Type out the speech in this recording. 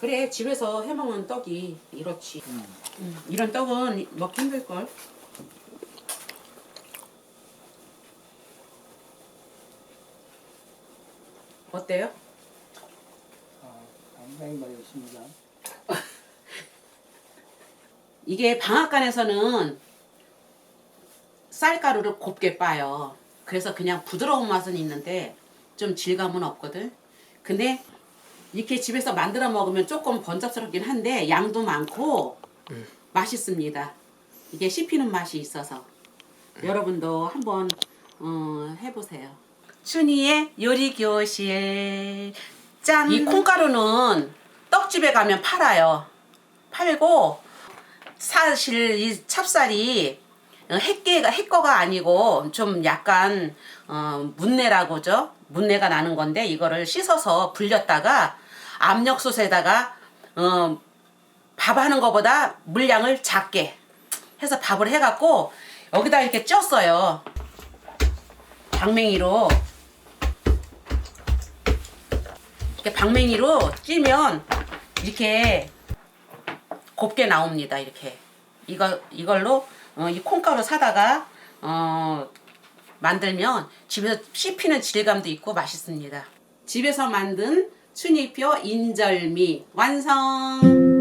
그래 집에서 해먹는 떡이 이렇지. 음, 이런 떡은 먹기 힘들 걸. 어때요? 굉장히 맛있습니다. 이게 방앗간에서는 쌀가루를 곱게 빠요. 그래서 그냥 부드러운 맛은 있는데 좀 질감은 없거든. 근데 이렇게 집에서 만들어 먹으면 조금 번잡스럽긴 한데 양도 많고 맛있습니다. 이게 씹히는 맛이 있어서 여러분도 한번 어, 해보세요. 춘희의 요리 교실 짠. 이 콩가루는 떡집에 가면 팔아요. 팔고 사실 이 찹쌀이 어, 햇개가 햇거가 아니고 좀 약간 어, 문내라고죠. 문내가 나는 건데 이거를 씻어서 불렸다가 압력솥에다가 어, 밥 하는 것보다 물량을 작게 해서 밥을 해갖고 여기다 이렇게 쪘어요. 방맹이로 이렇게 방맹이로 찌면 이렇게 곱게 나옵니다. 이렇게 이거 이걸로 어, 이 콩가루 사다가 어, 만들면 집에서 씹히는 질감도 있고 맛있습니다. 집에서 만든 춘잎표 인절미 완성.